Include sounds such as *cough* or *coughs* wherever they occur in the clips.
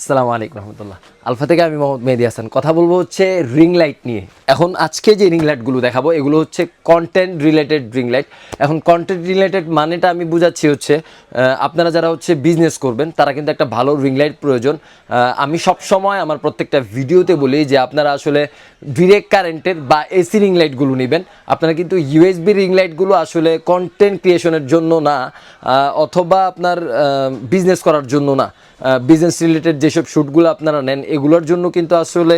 আসসালামু আলাইকুম রহমতুল্লাহ। আলফা থেকে আমি মোহাম্মদ মেহেদি হাসান। কথা বলব হচ্ছে রিং লাইট নিয়ে। এখন আজকে যে রিং লাইটগুলো দেখাবো, এগুলো হচ্ছে কন্টেন্ট রিলেটেড রিং লাইট এখন কন্টেন্ট রিলেটেড মানেটা আমি বুঝাচ্ছি হচ্ছে আপনারা যারা হচ্ছে বিজনেস করবেন, তারা কিন্তু একটা ভালো রিং লাইট প্রয়োজন। আমি সব সময় আমার প্রত্যেকটা ভিডিওতে বলি যে আপনারা আসলে ডিরেক্ট কারেন্টের বা এসি রিং লাইটগুলো নেবেন। আপনারা কিন্তু ইউএসবি রিং লাইটগুলো আসলে কন্টেন্ট ক্রিয়েশনের জন্য না অথবা আপনার বিজনেস করার জন্য না। বিজনেস রিলেটেড যেসব শ্যুটগুলো আপনারা নেন এগুলোর জন্য কিন্তু আসলে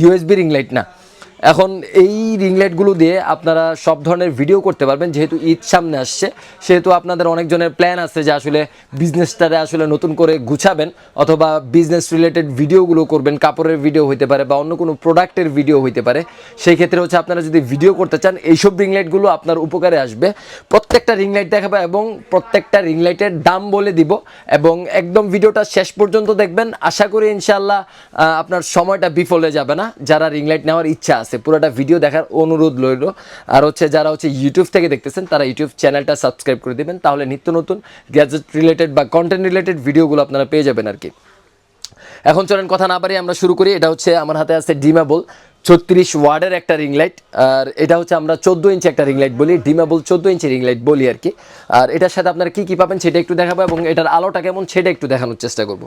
ইউএসবি রিং লাইট না। এখন এই রিং লাইটগুলো দিয়ে আপনারা সব ধরনের ভিডিও করতে পারবেন, যেহেতু ঈদ সামনে আসছে, সেহেতু আপনাদের অনেকজনের প্ল্যান আছে যে আসলে বিজনেসটারে আসলে নতুন করে গুছাবেন, অথবা বিজনেস রিলেটেড ভিডিওগুলো করবেন, কাপড়ের ভিডিও হইতে পারে বা অন্য কোনো প্রোডাক্টের ভিডিও হইতে পারে। সেই ক্ষেত্রে হচ্ছে আপনারা যদি ভিডিও করতে চান, এইসব রিং লাইটগুলো আপনার উপকারে আসবে। প্রত্যেকটা রিং লাইট দেখাবো এবং প্রত্যেকটা রিং লাইটের দাম বলে দিব এবং একদম ভিডিওটা শেষ পর্যন্ত দেখবেন। আশা করি ইনশাল্লাহ আপনার সময়টা বিফলে যাবে না। যারা রিং লাইট নেওয়ার ইচ্ছা আছে পুরোটা ভিডিও দেখার অনুরোধ রইল। আর হচ্ছে যারা হচ্ছে ইউটিউব থেকে দেখতেছেন, তারা ইউটিউব চ্যানেলটা সাবস্ক্রাইব করে দিবেন। তাহলে নিত্য নতুন গ্যাজেট রিলেটেড বা কন্টেন্ট রিলেটেড ভিডিওগুলো আপনারা পেয়ে যাবেন আর কি। এখন চলেন, কথা না পারি আমরা শুরু করি। এটা হচ্ছে আমার হাতে আছে ডিমাবল ছত্রিশ ওয়ার্ডের একটা রিং লাইট আর এটা হচ্ছে আমরা চোদ্দ ইঞ্চি একটা রিং লাইট বলি। ডিমাবল চোদ্দ ইঞ্চি রিং লাইট বলি আর কি। আর এটার সাথে আপনারা কি কি পাবেন সেটা একটু দেখাবো এবং এটার আলোটা কেমন সেটা একটু দেখানোর চেষ্টা করব।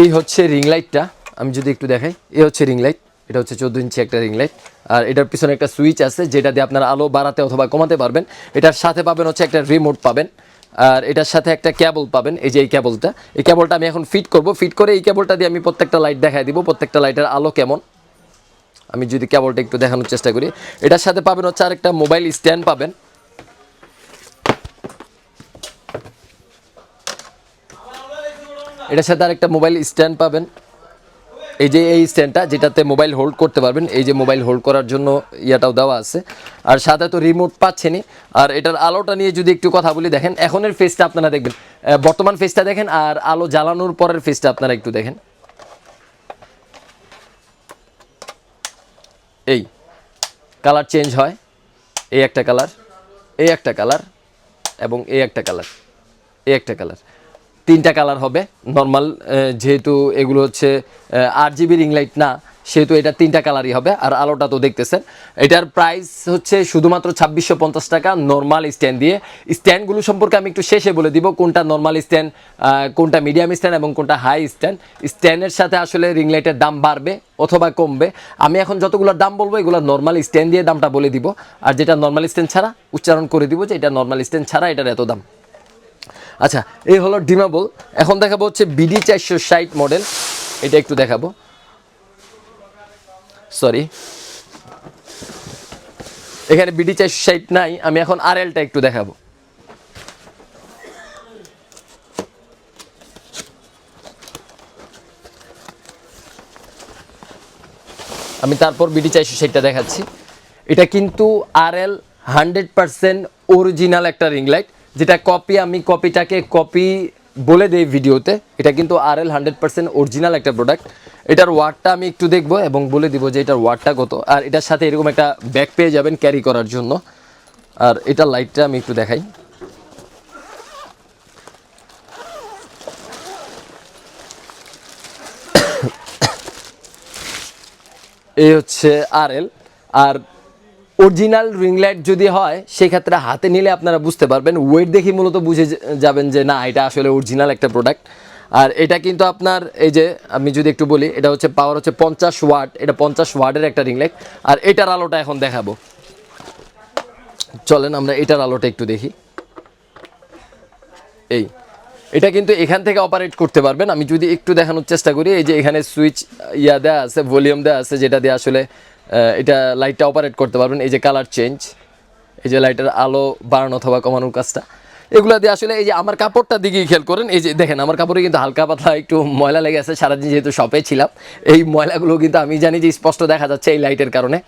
এই হচ্ছে রিং লাইটটা আমি যদি একটু দেখাই, এই হচ্ছে রিং লাইট এটা হচ্ছে চোদ্দ ইঞ্চি একটা রিং লাইট আর এটার পিছনে একটা সুইচ আছে, যেটা দিয়ে আপনারা আলো বাড়াতে অথবা কমাতে পারবেন। এটার সাথে পাবেন হচ্ছে একটা রিমোট পাবেন। আর এটার সাথে একটা ক্যাবল পাবেন, এই যে এই ক্যাবলটা এই ক্যাবলটা আমি এখন ফিট করব। ফিট করে এই ক্যাবলটা দিয়ে আমি প্রত্যেকটা লাইট দেখাই দিব, প্রত্যেকটা লাইটের আলো কেমন। আমি যদি ক্যাবলটা একটু দেখানোর চেষ্টা করি। এটার সাথে পাবেন হচ্ছে আরেকটা মোবাইল স্ট্যান্ড পাবেন। এটার সাথে আরেকটা মোবাইল স্ট্যান্ড পাবেন। এই যে এই স্ট্যান্ডটা যেটাতে মোবাইল হোল্ড করতে পারবেন, এই যে মোবাইল হোল্ড করার জন্য ইয়াটাও দেওয়া আছে। আর সাথে তো রিমোট পাচ্ছেনই। আর এটার আলোটা নিয়ে যদি একটু কথা বলি, দেখেন, এখনের ফেসটা আপনারা দেখবেন। বর্তমান ফেসটা দেখেন, আর আলো জ্বালানোর পরের ফেসটা আপনারা একটু দেখেন। এই কালার চেঞ্জ হয়। এই একটা কালার এই একটা কালার এবং এই একটা কালার এই একটা কালার তিনটা কালার হবে। নর্মাল যেহেতু এগুলো হচ্ছে আট জিবি রিং লাইট না, সেহেতু এটা তিনটা কালারই হবে। আর আলোটা তো দেখতেছেন, এটার প্রাইস হচ্ছে শুধুমাত্র ছাব্বিশশো পঞ্চাশ টাকা নর্মাল স্ট্যান্ড দিয়ে। স্ট্যান্ডগুলো সম্পর্কে আমি একটু শেষে বলে দিব, কোনটা নর্মাল স্ট্যান্ড কোনটা মিডিয়াম স্ট্যান্ড এবং কোনটা হাই স্ট্যান্ড স্ট্যান্ডের সাথে আসলে রিং লাইটের দাম বাড়বে অথবা কমবে। আমি এখন যতগুলোর দাম বলব, এগুলো নর্মাল স্ট্যান্ড দিয়ে দামটা বলে দিব। আর যেটা নর্মাল স্ট্যান্ড ছাড়া, উচ্চারণ করে দিব যে এটা নর্মাল স্ট্যান্ড ছাড়া এটার এত দাম। আচ্ছা এই হলো ডিমাবল। এখন দেখাবো হচ্ছে বিডি চারশো ষাট মডেল। এটা একটু দেখাবো। সরি এখানে বিডি চারশো ষাট নাই, আমি এখন আর এলটা একটু দেখাবো। আমি তারপর বিডি চারশো ষাটটা দেখাচ্ছি। এটা কিন্তু R L hundred percent original একটা রিং লাইট। যেটা কপি আমি কপিটাকে কপি বলে দেই ভিডিওতে এটা কিন্তু R L hundred percent original একটা প্রোডাক্ট এটার ওয়ার্ডটা আমি একটু দেখব এবং বলে দিব যে এটার ওয়ার্ডটা কত। আর এটার সাথে এরকম একটা ব্যাগ পেয়ে যাবেন ক্যারি করার জন্য। আর এটার লাইটটা আমি একটু দেখাই। *coughs* এই হচ্ছে আর এল আর অরিজিনাল রিং লাইট যদি হয়, সেক্ষেত্রে হাতে নিলে আপনারা বুঝতে পারবেন। ওয়েট দেখি মূলত বুঝে যাবেন যে, না, এটা আসলে অরিজিনাল একটা প্রোডাক্ট আর এটা কিন্তু আপনার এই যে, আমি যদি একটু বলি, এটা হচ্ছে পাওয়ার হচ্ছে পঞ্চাশ ওয়াট এটা পঞ্চাশ ওয়াটের একটা রিং লাইট আর এটার আলোটা এখন দেখাবো। চলেন আমরা এটার আলোটা একটু দেখি। এই, এটা কিন্তু এখান থেকে অপারেট করতে পারবেন। আমি যদি একটু দেখানোর চেষ্টা করি, এই যে এখানে সুইচ ইয়া দেওয়া আছে ভলিউম দেওয়া আছে, যেটা দিয়ে আসলে এটা লাইটটা অপারেট করতে পারবেন। এই যে কালার চেঞ্জ এই যে লাইটের আলো বাড়ানো অথবা কমানোর কাজটা। এগুলো দিয়ে আসলে এই যে আমার কাপড়টা দিকেই খেয়াল করেন, এই যে দেখেন, আমার কাপড়ে কিন্তু হালকা পাতলা একটু ময়লা লেগে আছে। সারাদিন যেহেতু শপে ছিলাম, এই ময়লাগুলো কিন্তু আমি জানি যে স্পষ্ট দেখা যাচ্ছে এই লাইটের কারণে।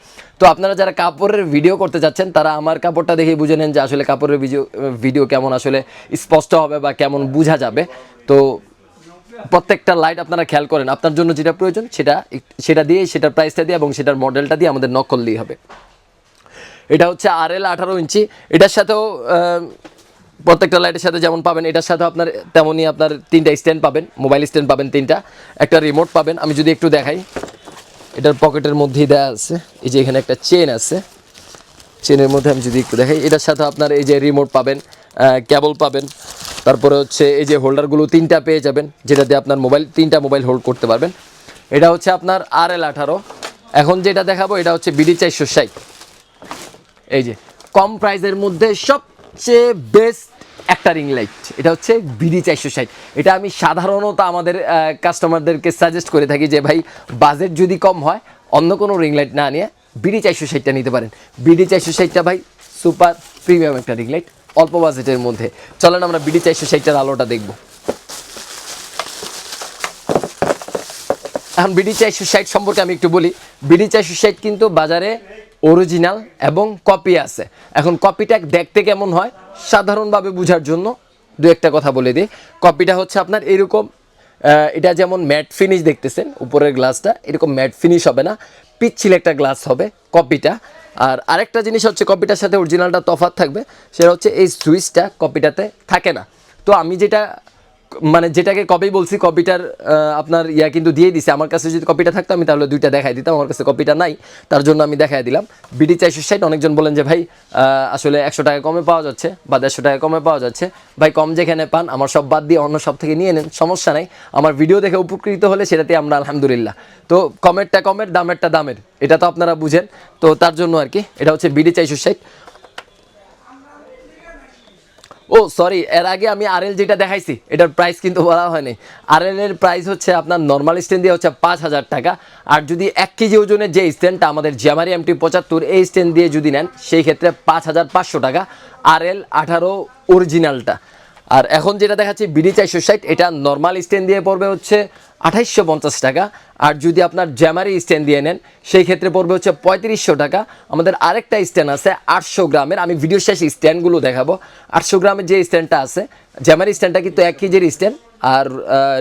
তো আপনারা যারা কাপড়ের ভিডিও করতে যাচ্ছেন তারা আমার কাপড়টা দেখে বুঝে নেন যে আসলে কাপড়ের ভিডিও ভিডিও কেমন আসলে স্পষ্ট হবে বা কেমন বোঝা যাবে। তো প্রত্যেকটা লাইট আপনারা খেয়াল করেন, আপনার জন্য যেটা প্রয়োজন সেটা সেটা দিয়ে, সেটার প্রাইসটা দিয়ে এবং সেটার মডেলটা দিয়ে আমাদের নকল দিয়ে হবে। এটা হচ্ছে আর এল আঠারো ইঞ্চি। এটার সাথেও প্রত্যেকটা লাইটের সাথে যেমন পাবেন, এটার সাথে আপনার তেমনই আপনার তিনটা স্ট্যান্ড পাবেন মোবাইল স্ট্যান্ড পাবেন তিনটা, একটা রিমোট পাবেন। আমি যদি একটু দেখাই, এটার পকেটের মধ্যেই দেওয়া আছে, এই যে এখানে একটা চেন আছে। চেনের মধ্যে আমি যদি একটু দেখাই, এটার সাথে আপনার এই যে রিমোট পাবেন কেবল পাবেন। তারপরে হচ্ছে এই যে হোল্ডারগুলো তিনটা পেয়ে যাবেন, যেটা দিয়ে আপনার মোবাইল তিনটা মোবাইল হোল্ড করতে পারবেন। এটা হচ্ছে আপনার আর এল আঠারো। এখন যেটা দেখাবো, এটা হচ্ছে বিডি চারশো ষাট। এই যে, কম প্রাইসের মধ্যে সবচেয়ে বেস্ট একটা রিং লাইট এটা হচ্ছে বিডি চারশো ষাট। এটা আমি সাধারণত আমাদের কাস্টমারদেরকে সাজেস্ট করে থাকি যে, ভাই বাজেট যদি কম হয়, অন্য কোনো রিং লাইট না নিয়ে বিডি চারশো ষাটটা নিতে পারেন। বিডি চারশো ষাটটা, ভাই সুপার প্রিমিয়াম একটা রিং লাইট অল্প বাজেটের মধ্যে। চলেন আমরা বিডি চারশো ষাটটার আলোটা দেখব। এখন বিডি চারশো ষাট সম্পর্কে আমি একটু বলি। বিডি চারশো ষাট কিন্তু বাজারে অরিজিনাল এবং কপি আছে। এখন কপিটা দেখতে কেমন হয় সাধারণভাবে বোঝার জন্য দু একটা কথা বলে দিই। কপিটা হচ্ছে আপনার এরকম এটা যেমন ম্যাট ফিনিশ দেখতেছেন, উপরের গ্লাসটা এরকম ম্যাট ফিনিশ হবে না, পিচ্ছিল একটা গ্লাস হবে কপিটা আর আরেকটা জিনিস হচ্ছে কপিটার সাথে অরিজিনালটা তফাত থাকবে, সেটা হচ্ছে এই সুইচটা কপিটাতে থাকে না। তো আমি যেটা মানে যেটাকে কপি বলছি কপিটার আপনার ইয়া কিন্তু দিয়ে দিছে। আমার কাছে যদি কপিটা থাকতো, আমি তাহলে দুইটা দেখাই দিতাম। আমার কাছে কপিটা নাই, তার জন্য আমি দেখাই দিলাম। বিডি চারশো ষাট, অনেকজন বলেন যে, ভাই আসলে একশো টাকা কমে পাওয়া যাচ্ছে বা দেড়শো টাকা কমে পাওয়া যাচ্ছে। ভাই, কম যেখানে পান, আমার সব বাদ দিয়ে অন্য সব থেকে নিয়ে নেন, সমস্যা নাই। আমার ভিডিও দেখে উপকৃত হলে সেটাতে আমরা আলহামদুলিল্লাহ। তো কমেরটা কমের, দামেরটা দামের, এটা তো আপনারা বুঝেন। তো তার জন্য আর কি, এটা হচ্ছে বিডি চারশো ষাট। ও সরি এর আগে আমি আরএল যেটা দেখাইছি, এটার প্রাইস কিন্তু বলা হয়নি। আরএল এর প্রাইস হচ্ছে আপনার নর্মাল স্ট্যান্ড দিয়ে হচ্ছে পাঁচ হাজার টাকা। আর যদি এক কেজি ওজনের যে স্ট্যান্ডটা আমাদের জিয়ামারি এমটি পঁচাত্তর, এই স্ট্যান্ড দিয়ে যদি নেন, সেই ক্ষেত্রে পাঁচ হাজার পাঁচশো টাকা। আরএল আঠারো অরিজিনালটা আর এখন যেটা দেখাচ্ছি, বিডি চারশো ষাট, এটা নর্মাল স্ট্যান্ড দিয়ে পড়বে হচ্ছে আঠাইশশো পঞ্চাশ টাকা। আর যদি আপনার জ্যামারি স্ট্যান্ড দিয়ে নেন, সেই ক্ষেত্রে পড়বে হচ্ছে পঁয়ত্রিশশো টাকা। আমাদের আরেকটা স্ট্যান্ড আছে আটশো গ্রামের, আমি ভিডিও শেষে স্ট্যান্ডগুলো দেখাবো। আটশো গ্রামের যে স্ট্যান্ডটা আছে জ্যামারি স্ট্যান্ডটা কিন্তু এক কেজির স্ট্যান্ড আর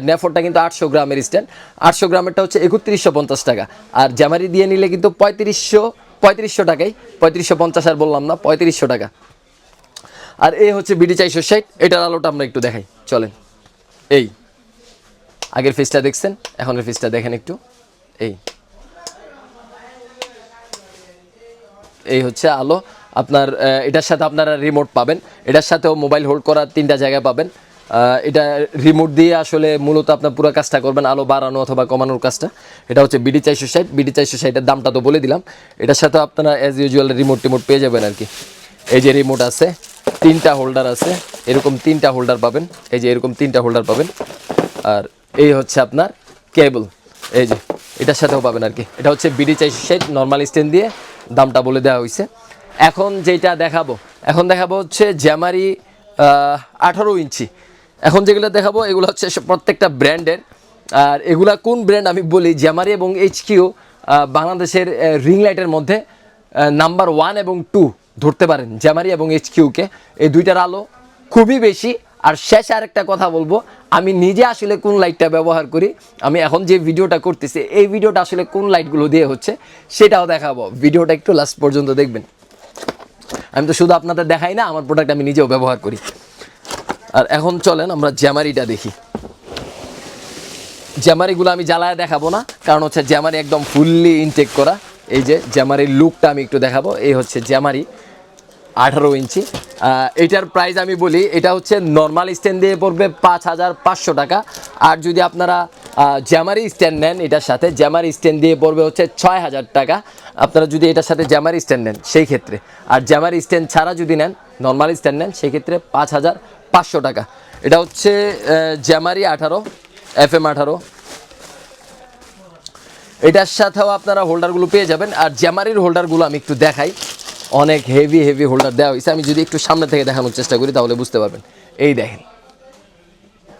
নেফোরটা কিন্তু আটশো গ্রামের স্ট্যান্ড আটশো গ্রামেরটা হচ্ছে একত্রিশশো পঞ্চাশ টাকা। আর জ্যামারি দিয়ে নিলে কিন্তু পঁয়ত্রিশশো পঁয়ত্রিশশো টাকাই। পঁয়ত্রিশশো পঞ্চাশ আর বললাম না, পঁয়ত্রিশশো টাকা। আর এই হচ্ছে বিডি চারশো ষাট, এটার আলোটা আমরা একটু দেখাই, চলেন। এই, আগের ফেসটা দেখছেন, এখনের ফেসটা দেখেন একটু। এই। এই হচ্ছে আলো, আপনার এটার সাথে আপনারা রিমোট পাবেন, এটার সাথেও মোবাইল হোল্ড করার তিনটা জায়গা পাবেন। এটা রিমোট দিয়ে আসলে মূলত আপনার পুরো কাজটা করবেন, আলো বাড়ানো অথবা কমানোর কাজটা। এটা হচ্ছে বিডি চারশো ষাট, বিডি চারশো ষাটের দামটা তো বলে দিলাম। এটার সাথে আপনারা অ্যাজ ইউজুয়াল রিমোট টিমোট পেয়ে যাবেন আর কি। এই যে রিমোট আছে তিনটা হোল্ডার আছে। এরকম তিনটা হোল্ডার পাবেন। এই যে এরকম তিনটা হোল্ডার পাবেন। আর এই হচ্ছে আপনার কেবল এই যে, এটার সাথেও পাবেন আর কি। এটা হচ্ছে বিডি চারশো ষাট নর্মাল স্ট্যান্ড দিয়ে দামটা বলে দেওয়া হয়েছে। এখন যেটা দেখাবো, এখন দেখাবো হচ্ছে জ্যামারি আঠারো ইঞ্চি। এখন যেগুলো দেখাবো, এগুলো হচ্ছে প্রত্যেকটা ব্র্যান্ডের আর এগুলা কোন ব্র্যান্ড আমি বলি জ্যামারি এবং এইচ কিউ বাংলাদেশের রিং লাইটের মধ্যে নাম্বার ওয়ান এবং টু ধরতে পারেন জ্যামারি এবং এইচ কিউকে এই দুইটার আলো খুবই বেশি। আর শেষে আরেকটা কথা বলব, আমি নিজে আসলে কোন লাইটটা ব্যবহার করি, আমি এখন যে ভিডিওটা করতেছি, এই ভিডিওটা আসলে কোন লাইটগুলো দিয়ে হচ্ছে সেটাও দেখাবো। ভিডিওটা একটু লাস্ট পর্যন্ত দেখবেন। আমি তো শুধু আপনাদের দেখাই না, আমার প্রোডাক্ট আমি নিজেও ব্যবহার করি। আর এখন চলেন আমরা জ্যামারিটা দেখি। জ্যামারিগুলো আমি জ্বালায় দেখাবো না, কারণ হচ্ছে জ্যামারি একদম ফুললি ইনটেক করা। এই যে জ্যামারির লুকটা আমি একটু দেখাবো, এই হচ্ছে জ্যামারি। আঠারো ইঞ্চি। এটার প্রাইস আমি বলি, এটা হচ্ছে নর্মাল স্ট্যান্ড দিয়ে পড়বে পাঁচ হাজার পাঁচশো টাকা। আর যদি আপনারা জ্যামারি স্ট্যান্ড নেন এটার সাথে জ্যামারি স্ট্যান্ড দিয়ে পড়বে হচ্ছে ছয় হাজার টাকা। আপনারা যদি এটার সাথে জ্যামারি স্ট্যান্ড নেন, সেই ক্ষেত্রে। আর জ্যামারি স্ট্যান্ড ছাড়া যদি নেন নর্মাল স্ট্যান্ড নেন, সেই ক্ষেত্রে পাঁচ হাজার পাঁচশো টাকা। এটা হচ্ছে জ্যামারি আঠারো এফ এম আঠারো। এটার সাথেও আপনারা হোল্ডারগুলো পেয়ে যাবেন। আর জ্যামারির হোল্ডারগুলো আমি একটু দেখাই। অনেক হেভি হেভি হোল্ডার দেওয়া হয়েছে আমি যদি একটু সামনে থেকে দেখানোর চেষ্টা করি, তাহলে বুঝতে পারবেন। এই দেখেন।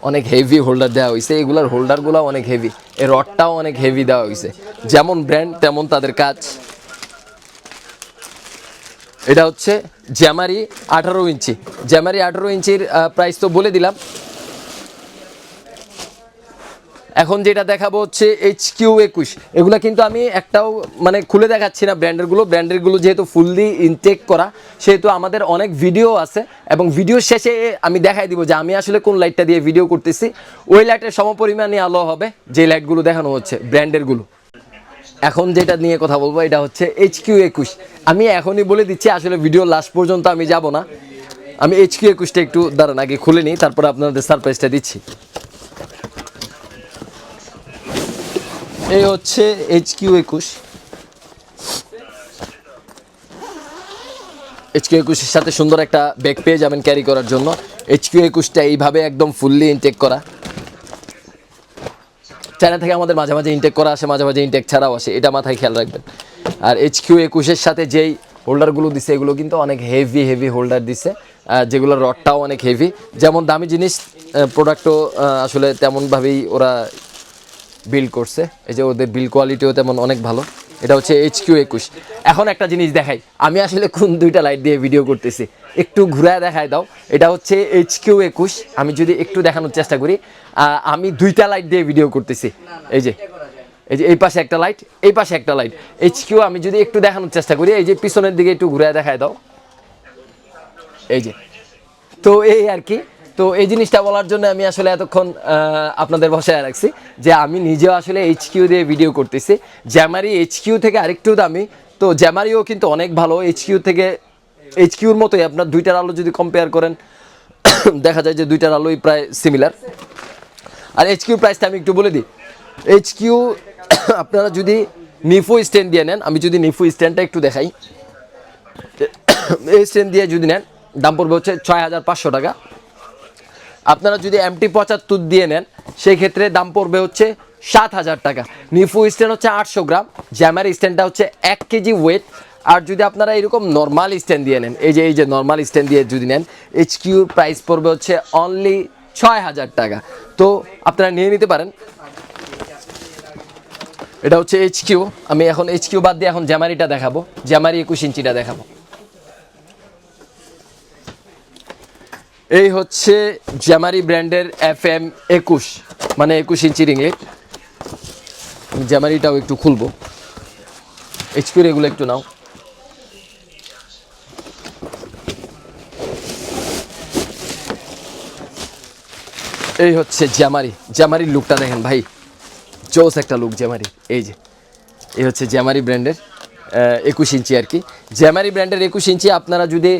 অনেক হেভি হোল্ডার দেওয়া হয়েছে এগুলার হোল্ডারগুলো অনেক হেভি এই রডটাও অনেক হেভি দেওয়া হয়েছে যেমন ব্র্যান্ড তেমন তাদের কাজ। এটা হচ্ছে জ্যামারি আঠারো ইঞ্চি। জ্যামারি আঠারো ইঞ্চির প্রাইস তো বলে দিলাম। এখন যেটা দেখাবো হচ্ছে এইচ কিউ একুশ। এগুলো কিন্তু আমি একটাও মানে খুলে দেখাচ্ছি না ব্র্যান্ডেরগুলো। ব্র্যান্ডেরগুলো যেহেতু ফুললি ইনটেক করা, সেহেতু আমাদের অনেক ভিডিও আছে এবং ভিডিও শেষে আমি দেখাই দিব যে আমি আসলে কোন লাইটটা দিয়ে ভিডিও করতেছি। ওই লাইটের সমপরিমাণে আলো হবে, যে লাইটগুলো দেখানো হচ্ছে, ব্র্যান্ডেরগুলো। এখন যেটা নিয়ে কথা বলব, এটা হচ্ছে এইচ কিউ একুশ। আমি এখনই বলে দিচ্ছি, আসলে ভিডিও লাস্ট পর্যন্ত আমি যাব না। আমি এইচ কিউ একুশটা একটু দাঁড়ান, আগে খুলে নিই, তারপরে আপনাদের সারপ্রাইজটা দিচ্ছি। এই হচ্ছে এইচ কিউ একুশ। এইচ কিউ একুশের সাথে সুন্দর একটা ব্যাগ পেয়ে যাবেন ক্যারি করার জন্য। এইচ কিউ একুশটা এইভাবে একদম ফুললি ইনটেক করা। চায়না থেকে আমাদের মাঝে মাঝে ইনটেক করা আসে মাঝে মাঝে ইনটেক ছাড়াও আসে এটা মাথায় খেয়াল রাখবেন। আর এইচ কিউ একুশের সাথে যেই হোল্ডারগুলো দিছে এগুলো কিন্তু অনেক হেভি হেভি হোল্ডার দিছে। আহ, যেগুলোর রডটাও অনেক হেভি যেমন দামি জিনিস প্রোডাক্টও আসলে তেমনভাবেই ওরা বিল্ড করছে। এই যে ওদের বিল কোয়ালিটিও তেমন অনেক ভালো। এটা হচ্ছে এইচ কিউ একুশ। এখন একটা জিনিস দেখাই। আমি আসলে কোন দুইটা লাইট দিয়ে ভিডিও করতেছি? একটু ঘুরায় দেখায় দাও। এটা হচ্ছে এইচ কিউ একুশ। আমি যদি একটু দেখানোর চেষ্টা করি আমি দুইটা লাইট দিয়ে ভিডিও করতেছি। এই যে এই যে এই পাশে একটা লাইট, এই পাশে একটা লাইট। এইচ কিউ আমি যদি একটু দেখানোর চেষ্টা করি, এই যে পিছনের দিকে একটু ঘুরায় দেখায় দাও। এই যে, তো এই আর কি। তো এই জিনিসটা বলার জন্য আমি আসলে এতক্ষণ আপনাদের বসায় রাখছি যে আমি নিজেও আসলে এইচ কিউ দিয়ে ভিডিও করতেছি। জ্যামারি এইচ কিউ থেকে আরেকটু দামি। তো জ্যামারিও কিন্তু অনেক ভালো। এইচ কিউ থেকে এইচ কিউর মতোই আপনার দুইটার আলো যদি কম্পেয়ার করেন, *coughs* দেখা যায় যে দুইটার আলোই প্রায় সিমিলার আর এইচ কিউ প্রাইসটা আমি একটু বলে দিই। এইচ কিউ *coughs* আপনারা যদি নিফু স্ট্যান্ড দিয়ে নেন, আমি যদি নিফো স্ট্যান্ডটা একটু দেখাই। *coughs* এই স্ট্যান্ড দিয়ে যদি নেন, দাম পড়বে হচ্ছে ছয় হাজার পাঁচশো টাকা। আপনারা যদি এমটি পঁচাত্তর দিয়ে নেন সেই ক্ষেত্রে দাম পড়বে হচ্ছে সাত হাজার টাকা। নিফু স্ট্যান্ড হচ্ছে আটশো গ্রাম, জ্যামার স্ট্যান্ডটা হচ্ছে এক কেজি ওয়েট আর যদি আপনারা এরকম নর্মাল স্ট্যান্ড দিয়ে নেন, এই যে এই যে নর্মাল স্ট্যান্ড দিয়ে যদি নেন এইচ কিউর প্রাইস পড়বে হচ্ছে অনলি ছয় হাজার টাকা। তো আপনারা নিয়ে নিতে পারেন। এটা হচ্ছে এইচ কিউ আমি এখন এইচ কিউ বাদ দিয়ে এখন জ্যামারিটা দেখাবো। জ্যামারি একুশ ইঞ্চিটা দেখাবো। এই হচ্ছে জ্যামারি ব্র্যান্ডের এফ এম একুশ মানে একুশ ইঞ্চি রিংলিট জ্যামারিটাও একটু খুলবো। এইচকিউর এগুলো একটু নাও। এই হচ্ছে জ্যামারি জ্যামারির লুকটা দেখেন ভাই। জোস একটা লুক জ্যামারি এই যে, এই হচ্ছে জ্যামারি ব্র্যান্ডের একুশ ইঞ্চি আর কি। জ্যামারি ব্র্যান্ডের একুশ ইঞ্চি আপনারা যদি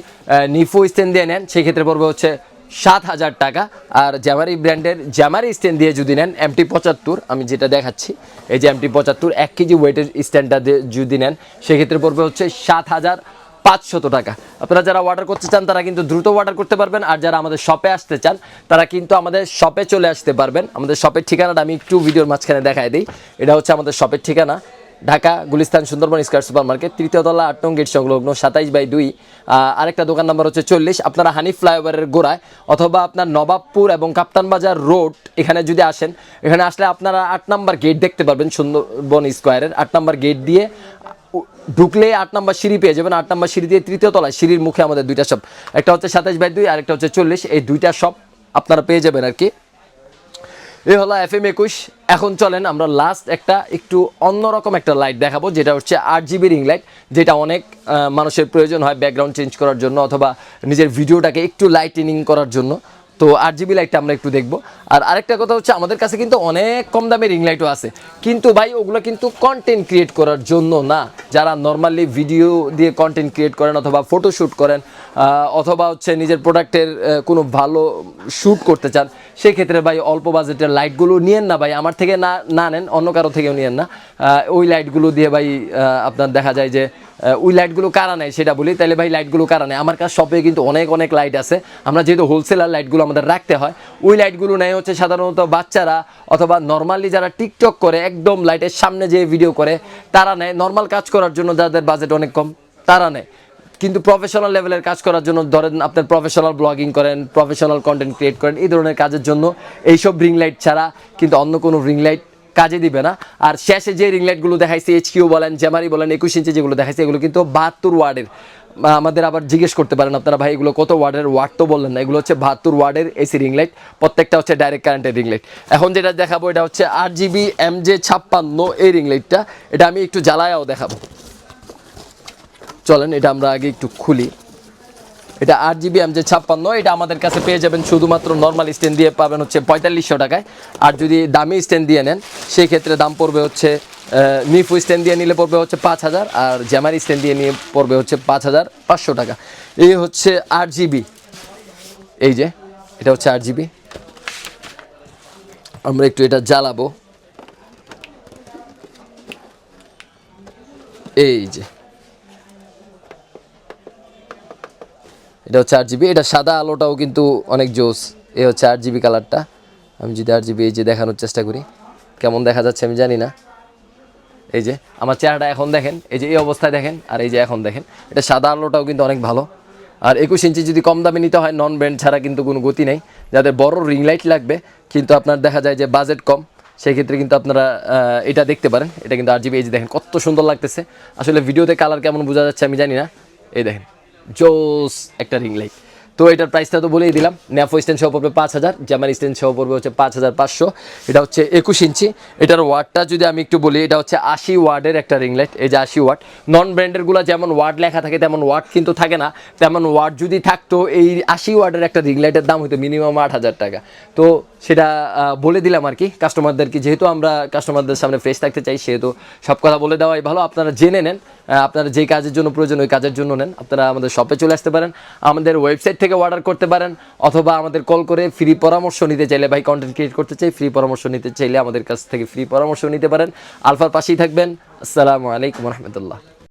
নিফো স্ট্যান্ড দিয়ে নেন, সেক্ষেত্রে পড়বে হচ্ছে সাত হাজার টাকা। আর জ্যামারি ব্র্যান্ডের জ্যামারি স্ট্যান্ড দিয়ে যদি নেন এমটি পঁচাত্তর, আমি যেটা দেখাচ্ছি, এই যে এমটি পঁচাত্তর, এক কেজি ওয়েটের স্ট্যান্ডটা যদি নেন, সেক্ষেত্রে পড়বে হচ্ছে সাত হাজার পাঁচশত টাকা। আপনারা যারা অর্ডার করতে চান, তারা কিন্তু দ্রুত অর্ডার করতে পারবেন। আর যারা আমাদের শপে আসতে চান, তারা কিন্তু আমাদের শপে চলে আসতে পারবেন। আমাদের শপের ঠিকানাটা আমি একটু ভিডিওর মাঝখানে দেখাই দিই। এটা হচ্ছে আমাদের শপের ঠিকানা। Dhaka, Gulistan, Sundarban square super market তৃতীয় তলা আট নং গেট সংলগ্ন সাতাইশ বাই দুই। আরেকটা দোকান নাম্বার হচ্ছে চল্লিশ। আপনারা হানি ফ্লাইওভারের গোড়ায় অথবা আপনার নবাবপুর এবং কাপ্তান বাজার রোড এখানে যদি আসেন, এখানে আসলে আপনারা আট নাম্বার গেট দেখতে পারবেন সুন্দরবন স্কোয়ারের। আট নাম্বার গেট দিয়ে ঢুকলে আট নাম্বার সিঁড়ি পেয়ে যাবেন। আট নাম্বার সিঁড়ি দিয়ে তৃতীয় তলায় সিঁড়ির মুখে আমাদের দুইটা শপ একটা হচ্ছে সাতাইশ বাই দুই, আরেকটা হচ্ছে চল্লিশ। এই দুইটা শপ আপনারা পেয়ে যাবেন আর কি। এই হলো এফ এম একুশ। এখন চলেন আমরা লাস্ট একটা একটু অন্যরকম একটা লাইট দেখাবো, যেটা হচ্ছে আট জিবি রিং লাইট যেটা অনেক মানুষের প্রয়োজন হয় ব্যাকগ্রাউন্ড চেঞ্জ করার জন্য অথবা নিজের ভিডিওটাকে একটু লাইটেনিং করার জন্য। তো আট জিবি লাইটটা আমরা একটু দেখব। আর আরেকটা কথা হচ্ছে, আমাদের কাছে কিন্তু অনেক কম দামে রিং লাইটও আছে। কিন্তু ভাই, ওগুলো কিন্তু কন্টেন্ট ক্রিয়েট করার জন্য না। যারা নর্মালি ভিডিও দিয়ে কন্টেন্ট ক্রিয়েট করেন অথবা ফটো শ্যুট করেন অথবা হচ্ছে নিজের প্রোডাক্টের কোনো ভালো শ্যুট করতে চান সেই ক্ষেত্রে ভাই অল্প বাজেটের লাইটগুলো নিয়েন না ভাই। আমার থেকে না না নেন, অন্য কারও থেকেও নিয়েন না। ওই লাইটগুলো দিয়ে ভাই আপনার দেখা যায় যে ওই লাইটগুলো কারা নেয় সেটা বলি। তাহলে ভাই লাইটগুলো কারা নেয়? আমার কাছে শপে কিন্তু অনেক অনেক লাইট আছে। আমরা যেহেতু হোলসেলার লাইটগুলো আমাদের রাখতে হয়। ওই লাইটগুলো নেয় হচ্ছে সাধারণত বাচ্চারা অথবা নর্মালি যারা টিকটক করে, একদম লাইটের সামনে যে ভিডিও করে, তারা নেয়। নর্মাল কাজ করার জন্য যাদের বাজেট অনেক কম, তারা নেয়। কিন্তু প্রফেশনাল লেভেলের কাজ করার জন্য ধরেন আপনার প্রফেশনাল ব্লগিং করেন প্রফেশনাল কন্টেন্ট ক্রিয়েট করেন, এই ধরনের কাজের জন্য এইসব রিং লাইট ছাড়া কিন্তু অন্য কোনো রিং লাইট কাজে দিবে না। আর শেষে যে রিং লাইটগুলো দেখাইছে এইচ কিউ বলেন জ্যামারি বলেন, একুশ ইঞ্চি যেগুলো দেখাইছে, এগুলো কিন্তু বাহাত্তর ওয়ার্ডের। আমাদের আবার জিজ্ঞেস করতে পারেন আপনারা, ভাই, এগুলো কত ওয়ার্ডের ওয়ার্ড তো বললেন না। এগুলো হচ্ছে বাহাত্তর ওয়ার্ডের এসি রিং লাইট প্রত্যেকটা হচ্ছে ডাইরেক্ট কারেন্টের রিং লাইট এখন যেটা দেখাবো, এটা হচ্ছে আট জিবি এম জে ছাপ্পান্ন এই রিং লাইটটা এটা আমি একটু জ্বালায়াও দেখাবো। চলেন, এটা আমরা আগে একটু খুলি। এটা আট জিবি এম যে ছাপ্পান্ন, এটা আমাদের কাছে পেয়ে যাবেন শুধুমাত্র নর্মাল স্ট্যান্ড দিয়ে পাবেন হচ্ছে পঁয়তাল্লিশশো টাকায়। আর যদি দামি স্ট্যান্ড দিয়ে নেন সেই ক্ষেত্রে দাম পড়বে হচ্ছে নিফু স্ট্যান্ড দিয়ে নিলে পড়বে হচ্ছে পাঁচ হাজার, আর জ্যামার স্ট্যান্ড দিয়ে নিয়ে পড়বে হচ্ছে পাঁচ হাজার পাঁচশো টাকা। এই হচ্ছে আট জিবি। এই যে, এটা হচ্ছে আট জিবি। আমরা একটু এটা জ্বালাবো। এই যে। এটা হচ্ছে আট জিবি। এটা সাদা আলোটাও কিন্তু অনেক জোস। এ হচ্ছে আট জিবি কালারটা। আমি যদি আট জিবি এই যে দেখানোর চেষ্টা করি, কেমন দেখা যাচ্ছে আমি জানি না। এই যে আমার চেহারাটা এখন দেখেন, এই যে এই অবস্থায় দেখেন, আর এই যে এখন দেখেন। এটা সাদা আলোটাও কিন্তু অনেক ভালো। আর একুশ ইঞ্চি যদি কম দামে নিতে হয় নন ব্র্যান্ড ছাড়া কিন্তু কোনো গতি নেই। যাদের বড় রিং লাইট লাগবে, কিন্তু আপনার দেখা যায় যে বাজেট কম সেই ক্ষেত্রে কিন্তু আপনারা এটা দেখতে পারেন। এটা কিন্তু আর জিবি। এই যে দেখেন, কত সুন্দর লাগতেছে। আসলে ভিডিওতে কালার কেমন বোঝা যাচ্ছে আমি জানি না। এই দেখেন। জোস, একটা রিং লাইট তো এটার প্রাইসটা তো বলেই দিলাম। ন্যাফো স্ট্যান্ড সহ পড়বে পাঁচ হাজার জামার স্ট্যান্ড সহ পড়বে হচ্ছে পাঁচ হাজার পাঁচশো। এটা হচ্ছে একুশ ইঞ্চি। এটার ওয়ার্ডটা যদি আমি একটু বলি, এটা হচ্ছে আশি ওয়ার্ডের একটা রিং লাইট এই যে আশি ওয়াট নন ব্র্যান্ডেরগুলো যেমন ওয়ার্ড লেখা থাকে, তেমন ওয়ার্ড কিন্তু থাকে না। তেমন ওয়ার্ড যদি থাকতো, এই আশি ওয়ার্ডের একটা রিং লাইটের দাম হতো মিনিমাম আট হাজার টাকা। তো সেটা বলে দিলাম আর কি কাস্টমারদেরকে যেহেতু আমরা কাস্টমারদের সামনে ফ্রেশ থাকতে চাই, সেহেতু সব কথা বলে দেওয়াই ভালো। আপনারা জেনে নেন আপনারা যেই কাজের জন্য প্রয়োজন, ওই কাজের জন্য নেন। আপনারা আমাদের শপে চলে আসতে পারেন, আমাদের ওয়েবসাইট থেকে অর্ডার করতে পারেন, অথবা আমাদের কল করে ফ্রি পরামর্শ নিতে চাইলে, ভাই কন্টেন্ট ক্রিয়েট করতে চাই ফ্রি পরামর্শ নিতে চাইলে আমাদের কাছ থেকে ফ্রি পরামর্শ নিতে পারেন। আলফার পাশেই থাকবেন। আসসালামু আলাইকুম রহমতুল্লাহ।